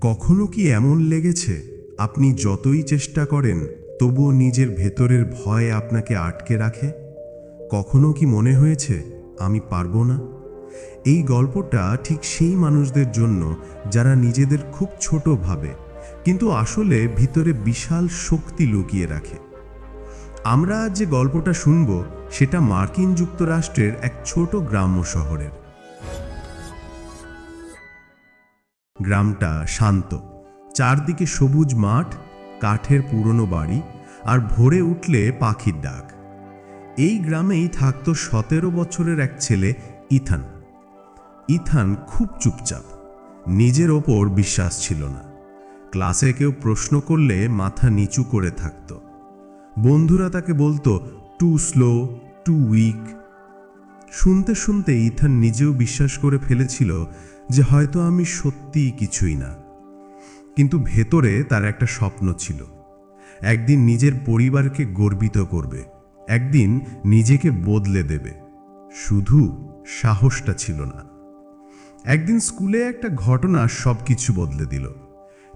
কখনো কি এমন লেগেছে? আপনি যতই চেষ্টা করেন, তবুও নিজের ভেতরের ভয় আপনাকে আটকে রাখে? কখনো কি মনে হয়েছে, আমি পারব না? এই গল্পটা ঠিক সেই মানুষদের জন্য যারা নিজেদের খুব ছোট ভাবে, কিন্তু আসলে ভিতরে বিশাল শক্তি লুকিয়ে রাখে। আমরা যে গল্পটা শুনব, সেটা মার্কিন যুক্তরাষ্ট্রের এক ছোট গ্রাম্য শহরের। গ্রামটা শান্ত। চারদিকে সবুজ মাঠ, কাঠের পুরনো বাড়ি আর ভোরে উঠলে পাখির ডাক। এই গ্রামেই থাকতো সতেরো বছরের এক ছেলে, ইথান। ইথান খুব চুপচাপ। নিজের ওপর বিশ্বাস ছিল না। ক্লাসে কেউ প্রশ্ন করলে মাথা নিচু করে থাকত। বন্ধুরা তাকে বলতো, টু স্লো, টু উইক। শুনতে শুনতে ইথান নিজেও বিশ্বাস করে ফেলেছিল যে হয়তো আমি সত্যিই কিছুই না। কিন্তু ভেতরে তার একটা স্বপ্ন ছিল। একদিন নিজের পরিবারকে গর্বিত করবে। একদিন নিজেকে বদলে দেবে। শুধু সাহসটা ছিল না। একদিন স্কুলে একটা ঘটনা সব কিছু বদলে দিল।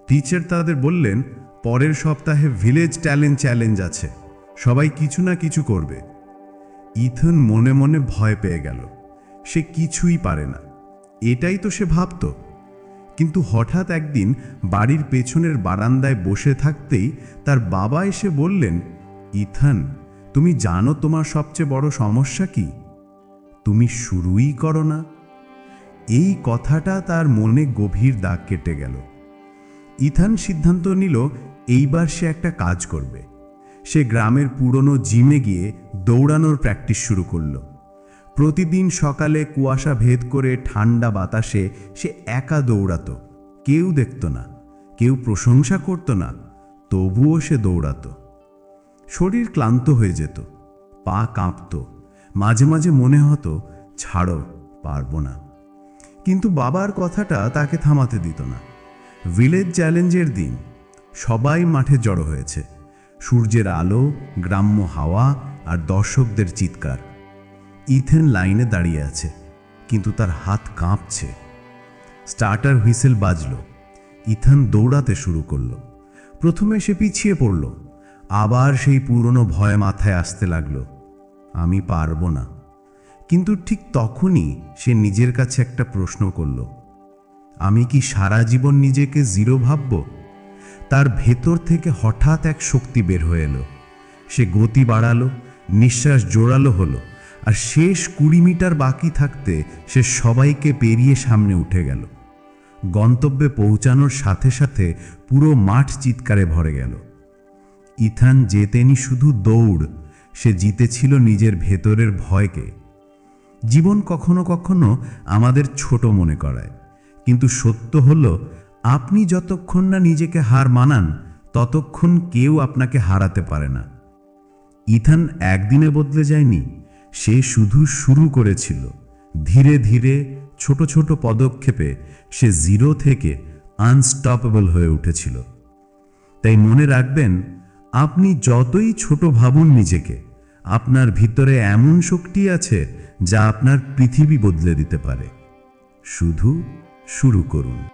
টিচার তাদের বললেন, পরের সপ্তাহে ভিলেজ ট্যালেন্ট চ্যালেঞ্জ আছে। সবাই কিছু না কিছু করবে। ইথন মনে মনে ভয় পেয়ে গেল। সে কিছুই পারে না। এটাই তো সে ভাবত। কিন্তু হঠাৎ একদিন বাড়ির পেছনের বারান্দায় বসে থাকতেই তার বাবা এসে বললেন, ইথান, তুমি জানো তোমার সবচেয়ে বড় সমস্যা কি? তুমি শুরুই করো না। এই কথাটা তার মনে গভীর দাগ কেটে গেল। ইথান সিদ্ধান্ত নিল, এইবার সে একটা কাজ করবে। সে গ্রামের পুরনো জিমে গিয়ে দৌড়ানোর প্র্যাকটিস শুরু করল। প্রতিদিন সকালে কুয়াশা ভেদ করে ঠান্ডা বাতাসে সে একা দৌড়াতো। কেউ দেখত না, কেউ প্রশংসা করত না, তবুও সে দৌড়াত। শরীর ক্লান্ত হয়ে যেত, পা কাঁপত, মাঝে মাঝে মনে হতো, ছাড়ো, পারব না। কিন্তু বাবার কথাটা তাকে থামাতে দিত না। ভিলেজ চ্যালেঞ্জের দিন, সবাই মাঠে জড়ো হয়েছে। সূর্যের আলো, গ্রাম্য হাওয়া আর দর্শকদের চিৎকার। ইথেন লাইনে দাঁড়িয়ে আছে, কিন্তু তার হাত কাঁপছে। Starter whistle বাজল। ইথান দৌড়াতে শুরু করল। প্রথমে সে পিছিয়ে পড়ল। আবার সেই পুরনো ভয় মাথায় আসতে লাগল। আমি পারব না। কিন্তু ঠিক তখনই সে নিজের কাছে একটা প্রশ্ন করল। আমি কি সারা জীবন নিজেকে জিরো ভাবব? তার ভেতর থেকে হঠাৎ এক শক্তি বের হয়ে এলো। সে গতি বাড়ালো, নিঃশ্বাস জোরালো হলো। আর শেষ কুড়ি মিটার বাকি থাকতে সে সবাইকে পেরিয়ে সামনে উঠে গেল। গন্তব্যে পৌঁছানোর সাথে সাথে পুরো মাঠ চিৎকারে ভরে গেল। ইথান জেতেনি শুধু দৌড়, সে জিতেছিল নিজের ভেতরের ভয়কে। জীবন কখনো কখনো আমাদের ছোট মনে করায়, কিন্তু সত্য হলো, আপনি যতক্ষণ না নিজেকে হার মানান, ততক্ষণ কেউ আপনাকে হারাতে পারে না। ইথান একদিনে বদলে যায়নি সে শুধু শুরু করেছিল। ধীরে ধীরে ছোট ছোট পদক্ষেপে সে জিরো থেকে আনস্টপেবল হয়ে উঠেছিল। তাই মনে রাখবেন, আপনি যতই ছোট ভাবুন নিজেকে, আপনার ভিতরে এমন শক্তি আছে যা আপনার পৃথিবী বদলে দিতে পারে। শুধু শুরু করুন।